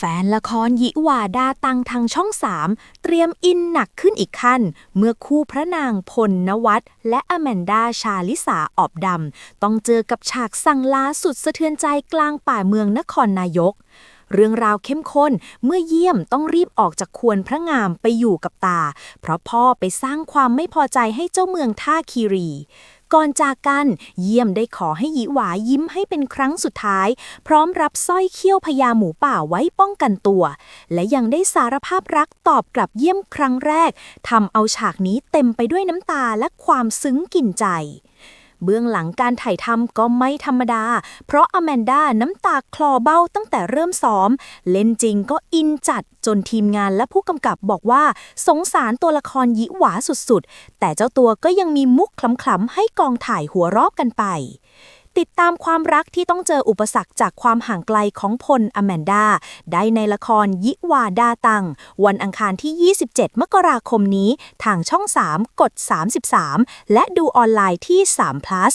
แฟนละครยิวาดาตังทางช่องสามเตรียมอินหนักขึ้นอีกขั้น เมื่อคู่พระนางพลนวัตและอแมนดาชาลิสาออบดำ ต้องเจอกับฉากสั่งลาสุดสะเทือนใจกลางป่าเมืองนครนายก เรื่องราวเข้มข้นเมื่อเยี่ยมต้องรีบออกจากควรพระงามไปอยู่กับตา เพราะพ่อไปสร้างความไม่พอใจให้เจ้าเมืองท่าคีรี ก่อนจากกัน เยี่ยมได้ขอให้หยีหวายิ้มให้เป็นครั้งสุดท้าย พร้อมรับสร้อยเขี้ยวพญาหมูป่าไว้ป้องกันตัว และยังได้สารภาพรักตอบกลับเยี่ยมครั้งแรกทำเอาฉากนี้เต็มไปด้วยน้ำตาและความซึ้งกินใจ เบื้องหลังการถ่ายทำก็ไม่ธรรมดา เพราะอแมนดาน้ำตาคลอเบ้าตั้งแต่เริ่มซ้อม เล่นจริงก็อินจัดจนทีมงานและผู้กำกับบอกว่า สงสารตัวละครยิหวาสุดๆ แต่เจ้าตัวก็ยังมีมุกคล้ำๆให้กองถ่ายหัวรอบกันไป ติดตามความรักที่ต้องเจออุปสรรคจากความห่างไกลของพลอแมนดา ได้ในละครยิวาดาตัง วันอังคารที่ 27 มกราคมนี้ ทางช่อง 3 กด 33 และดูออนไลน์ที่3 plus